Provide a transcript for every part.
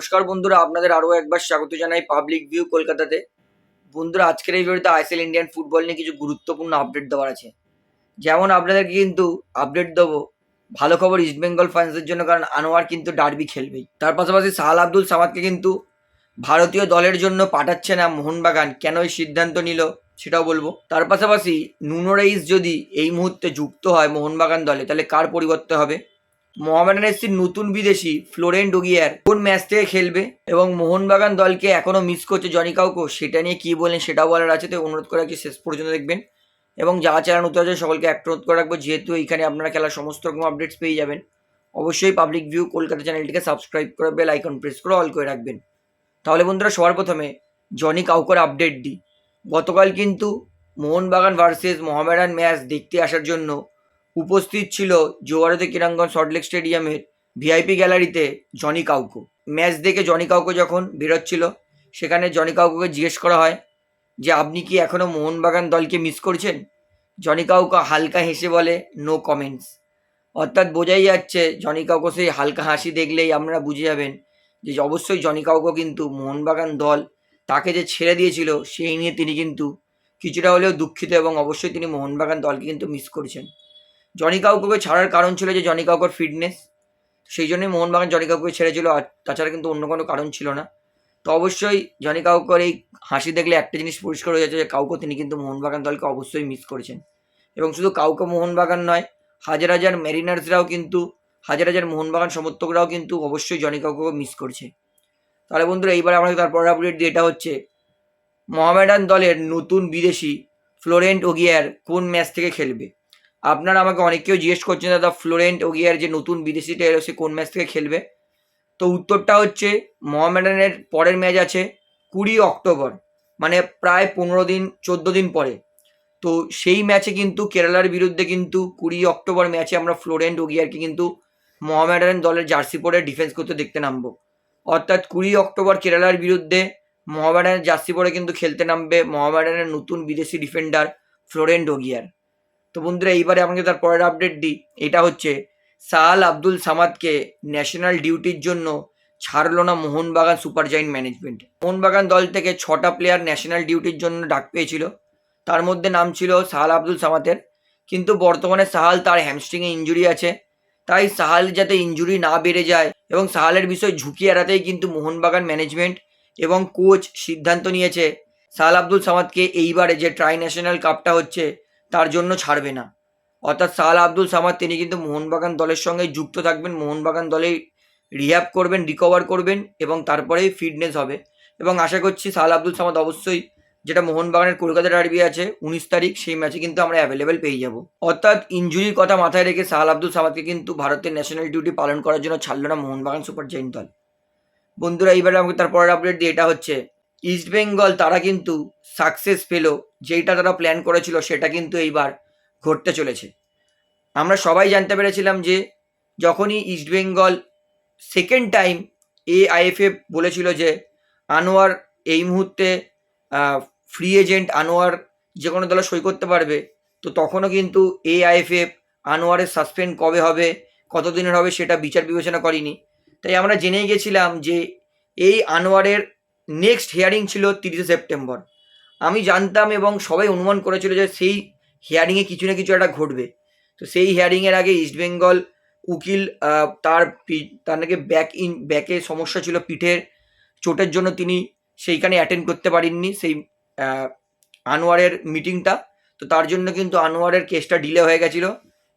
নমস্কার বন্ধুরা, আপনাদের আরও একবার স্বাগত জানাই পাবলিক ভিউ কলকাতাতে। বন্ধুরা, আজকের এই ভিডিওতে আইসেল ইন্ডিয়ান ফুটবল নিয়ে কিছু গুরুত্বপূর্ণ আপডেট দেওয়ার আছে। যেমন আপনাদেরকে কিন্তু আপডেট দেবো, ভালো খবর ইস্টবেঙ্গল ফ্যান্সদের জন্য, কারণ আনোয়ার কিন্তু ডার্বি খেলবেই। তার পাশাপাশি সাহাল আব্দুল সামাদকে কিন্তু ভারতীয় দলের জন্য পাঠাচ্ছে না মোহনবাগান। কেন এই সিদ্ধান্ত নিল, সেটাও বলব। তার পাশাপাশি নুনো রেইস যদি এই মুহূর্তে যুক্ত হয় মোহনবাগান দলে, তাহলে কার পরিবর্তে হবে? মোহামেডান এসির নতুন বিদেশি ফ্লোরেন ওগিয়ার কোন ম্যাচ থেকে খেলবে এবং মোহনবাগান দলকে এখনও মিস করছে জনি কাউকো? সেটা নিয়ে কী বলেন সেটাও বলার আছে, তো অনুরোধ করে রাখছি শেষ পর্যন্ত দেখবেন। এবং যা চ্যানেল নতুন আছে সকলকে একটা অনুরোধ করে রাখব, যেহেতু এখানে আপনারা খেলার সমস্ত রকম আপডেটস পেয়ে যাবেন, অবশ্যই পাবলিক ভিউ কলকাতা চ্যানেলটিকে সাবস্ক্রাইব করে বেল আইকন প্রেস করে অল করে রাখবেন। তাহলে বন্ধুরা, সবার প্রথমে জনি কাউকোর আপডেট দিই গতকাল কিন্তু মোহনবাগান ভার্সেস মোহামেডান ম্যাচ দেখতে আসার জন্য উপস্থিত ছিল জোয়ারতে ক্রীড়াঙ্গন সল্টলেক স্টেডিয়ামের ভিআইপি গ্যালারিতে জনি কাউকো। ম্যাচ দেখে জনি কাউকো যখন বেরোচ্ছিল সেখানে জনি কাউকোকে জিজ্ঞেস করা হয় যে, আপনি কি এখনও মোহনবাগান দলকে মিস করছেন? জনি কাউকো হালকা হেসে বলে নো কমেন্টস অর্থাৎ বোঝাই যাচ্ছে, জনি কাউকো সেই হালকা হাসি দেখলেই আপনারা বুঝে যাবেন যে, অবশ্যই জনি কাউকো কিন্তু মোহনবাগান দল তাকে যে ছেড়ে দিয়েছিল, সেই নিয়ে তিনি কিন্তু কিছুটা হলেও দুঃখিত এবং অবশ্যই তিনি মোহনবাগান দলকে কিন্তু মিস করছেন। জনি কাউকে ছাড়ার কারণ ছিল যে জনি কাউকর ফিটনেস সেই জন্যই মোহনবাগান জনি কাউকে ছেড়েছিল, আর তাছাড়া কিন্তু অন্য কোনো কারণ ছিল না। তো অবশ্যই জনি কাউকর এই হাসি দেখলে একটা জিনিস পরিষ্কার হয়ে যাচ্ছে যে কাউকে তিনি কিন্তু মোহনবাগান দলকে অবশ্যই মিস করেছেন। এবং শুধু কাউকে মোহনবাগান নয়, হাজার হাজার মেরিনার্সরাও কিন্তু, হাজার হাজার মোহনবাগান সমর্থকরাও কিন্তু অবশ্যই জনি কাউকে মিস করছে। তাহলে বন্ধুরা, এইবার আমাদের তারপর আপডেট দিয়ে এটা হচ্ছে, মোহামেডান দলের নতুন বিদেশি ফ্লোরেন্ট ওগিয়ার কোন ম্যাচ থেকে খেলবে? আপনারা আমাকে অনেক কেউ জিজ্ঞেস করছেন, দাদা ফ্লোরেন্ট ওগিয়ার যে নতুন বিদেশিটা এলো সে কোন ম্যাচ থেকে খেলবে? তো উত্তরটা হচ্ছে মোহামেডানের পরের ম্যাচ আছে কুড়ি অক্টোবর মানে প্রায় পনেরো দিন, চোদ্দ দিন পরে। তো সেই ম্যাচে কিন্তু কেরালার বিরুদ্ধে কিন্তু কুড়ি অক্টোবর ম্যাচে আমরা ফ্লোরেন্ট ওগিয়ারকে কিন্তু মোহামেডান দলের জার্সি পরে ডিফেন্স করতে দেখতে নামবো। অর্থাৎ কুড়ি অক্টোবর কেরালার বিরুদ্ধে মোহামেডানের জার্সি পরে কিন্তু খেলতে নামবে মোহামেডানের নতুন বিদেশি ডিফেন্ডার ফ্লোরেন্ট ওগিয়ার তো বন্ধুরা, এইবারে আমাকে তার পরের আপডেট দিই। এটা হচ্ছে সাহাল আব্দুল সামাদকে ন্যাশনাল ডিউটির জন্য ছাড়লো না Mohun Bagan super giant management Mohun Bagan দল থেকে ছটা প্লেয়ার ন্যাশনাল ডিউটির জন্য ডাক পেয়েছিল। তার মধ্যে নাম ছিল সাহাল আব্দুল সামাতের কিন্তু বর্তমানে সাহাল তার হ্যামস্ট্রিংয়ে ইঞ্জুরি আছে। তাই সাহাল যাতে ইঞ্জুরি না বেড়ে যায় এবং সাহালের বিষয় ঝুঁকি এড়াতেই কিন্তু মোহনবাগান ম্যানেজমেন্ট এবং কোচ সিদ্ধান্ত নিয়েছে সাহাল আব্দুল সামাদকে এইবারে যে ট্রাই ন্যাশনাল কাপটা হচ্ছে তার জন্য ছাড়বে না। অর্থাৎ সাহাল আব্দুল সামাদ, তিনি কিন্তু মোহনবাগান দলের সঙ্গে যুক্ত থাকবেন, মোহনবাগান দলে রিহ্যাব করবেন রিকভার করবেন এবং তারপরেই ফিটনেস হবে। এবং আশা করছি সাহাল আব্দুল সামাদ অবশ্যই যেটা মোহনবাগানের কলকাতা ডার্বি আছে, উনিশ তারিখ, সেই ম্যাচে কিন্তু আমরা অ্যাভেলেবেল পেয়ে যাব। অর্থাৎ ইঞ্জুরির কথা মাথায় রেখে সাহাল আব্দুল সামাদকে কিন্তু ভারতের ন্যাশনাল ডিউটি পালন করার জন্য ছাড়লো না মোহনবাগান সুপার জায়েন্ট দল। বন্ধুরা, এইবারে আমাকে তার পরের আপডেট দিয়ে এটা হচ্ছে ইস্টবেঙ্গল তারা কিন্তু সাকসেস পেল, যেইটা তারা প্ল্যান করেছিল সেটা কিন্তু এইবার ঘটতে চলেছে। আমরা সবাই জানতে পেরেছিলাম যে যখনই ইস্টবেঙ্গল সেকেন্ড টাইম এ আইএফএফ বলেছিল যে আনোয়ার এই মুহূর্তে ফ্রি এজেন্ট আনোয়ার যে কোনো দলে সই করতে পারবে, তো তখনও কিন্তু এ আইএফএফ আনোয়ারের সাসপেন্ড কবে হবে, কতদিনের হবে সেটা বিচার বিবেচনা করেনি। তাই আমরা জেনেই গেছিলাম যে এই আনোয়ারের নেক্সট হিয়ারিং ছিল তিরিশে সেপ্টেম্বর। আমি জানতাম এবং সবাই অনুমান করেছিল যে সেই হিয়ারিংয়ে কিছু না কিছু একটা ঘটবে। তো সেই হিয়ারিংয়ের আগে ইস্টবেঙ্গল উকিল তার তার নাকি ব্যাক ইন ব্যাকে সমস্যা ছিল পিঠের চোটের জন্য তিনি সেইখানে অ্যাটেন্ড করতে পারেননি সেই আনোয়ারের মিটিংটা তো তার জন্য কিন্তু আনোয়ারের কেসটা ডিলে হয়ে গেছিল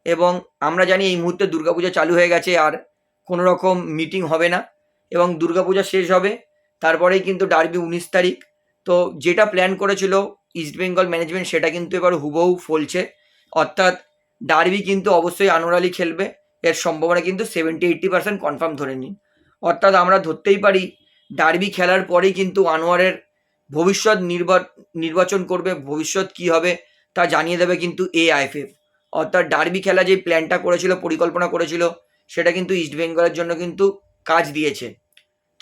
এবং আমরা জানি এই মুহূর্তে দুর্গাপূজা চালু হয়ে গেছে আর কোনো রকম মিটিং হবে না এবং দুর্গাপূজা শেষ হবে। তারপরেই কিন্তু ডার্বি উনিশ তারিখ। তো যেটা প্ল্যান করেছিল ইস্টবেঙ্গল ম্যানেজমেন্ট সেটা কিন্তু এবার হুবহু ফলছে। অর্থাৎ ডার্বি কিন্তু অবশ্যই আনোয়ার আলী খেলবে। এর সম্ভাবনা কিন্তু সেভেন্টি এইট্টি পার্সেন্ট কনফার্ম ধরে নিন। অর্থাৎ আমরা ধরতেই পারি ডার্বি খেলার পরেই কিন্তু আনোয়ারের ভবিষ্যৎ নির্বা নির্বাচন করবে, ভবিষ্যৎ কী হবে তা জানিয়ে দেবে কিন্তু এ আইএফএফ অর্থাৎ ডার্বি খেলা যে প্ল্যানটা করেছিল, পরিকল্পনা করেছিল, সেটা কিন্তু ইস্টবেঙ্গলের জন্য কিন্তু কাজ দিয়েছে।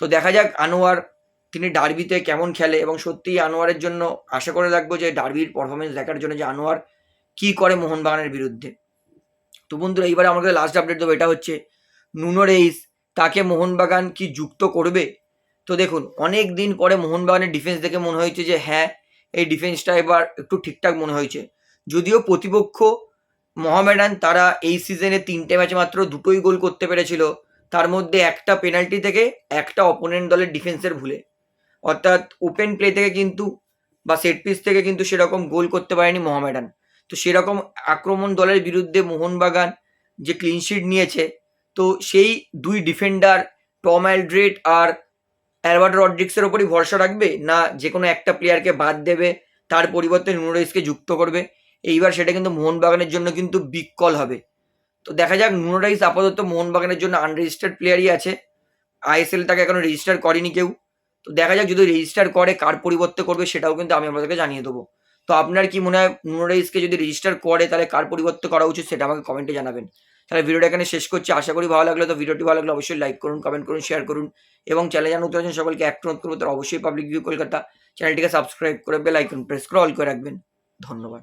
তো দেখা যাক আনোয়ার তিনি ডার্বিতে কেমন খেলে এবং সত্যিই আনোয়ারের জন্য আশা করে রাখব যে ডার্বির পারফরমেন্স দেখার জন্য যে আনোয়ার কী করে মোহনবাগানের বিরুদ্ধে। তো বন্ধুরা, এইবারে আমাদের লাস্ট আপডেট দেবো, এটা হচ্ছে নুনো রেইস তাকে মোহনবাগান কি যুক্ত করবে? তো দেখুন, অনেক দিন পরে মোহনবাগানের ডিফেন্স দেখে মনে হয়েছে যে হ্যাঁ এই ডিফেন্সটা এবার একটু ঠিকঠাক মনে হয়েছে। যদিও প্রতিপক্ষ মহামেডান, তারা এই সিজনে তিনটে ম্যাচে মাত্র দুটোই গোল করতে পেরেছিল। তার মধ্যে একটা পেনাল্টি থেকে একটা অপোনেন্ট দলের ডিফেন্সের ভুলে। অর্থাৎ ওপেন প্লে থেকে কিন্তু বা সেট পিস থেকে কিন্তু সেরকম গোল করতে পারেনি মোহামেডান। তো সেরকম আক্রমণ দলের বিরুদ্ধে মোহনবাগান যে ক্লিনশিট নিয়েছে, তো সেই দুই ডিফেন্ডার টম অ্যালড্রেড আর অ্যালবার্ট রড্রিক্সের ওপরই ভরসা রাখবে না যে কোনো একটা প্লেয়ারকে বাদ দেবে, তার পরিবর্তে নুনোরাইসকে যুক্ত করবে? এইবার সেটা কিন্তু মোহনবাগানের জন্য কিন্তু বিগ কল হবে। তো দেখা যাক নুনোরাইস আপাতত মোহনবাগানের জন্য আনরেজিস্টার্ড প্লেয়ারই আছে। আইএসএল তাকে এখনও রেজিস্টার করেনি কেউ। তো দেখা যাক যদি রেজিস্টার করে কার পরিবর্তে করবে সেটাও কিন্তু আমি আপনাদেরকে জানিয়ে দেবো। তো আপনার কি মনে হয় নুনোরাইসকে যদি রেজিস্টার করে তাহলে কার পরিবর্তে করা উচিত সেটা আমাকে কমেন্টে জানাবেন। তাহলে ভিডিওটা এখানে শেষ করছি। আশা করি ভালো লাগল। তো ভিডিওটি ভালো লাগলে অবশ্যই লাইক করুন কমেন্ট করুন শেয়ার করুন এবং চ্যানেল জানা নতুন আছেন সকলকে এক অনুরোধ করব তারা অবশ্যই পাবলিক ভিউ কলকাতা চ্যানেলটিকে সাবস্ক্রাইব করে বেল আইকন প্রেস করে অল করে রাখবেন। ধন্যবাদ।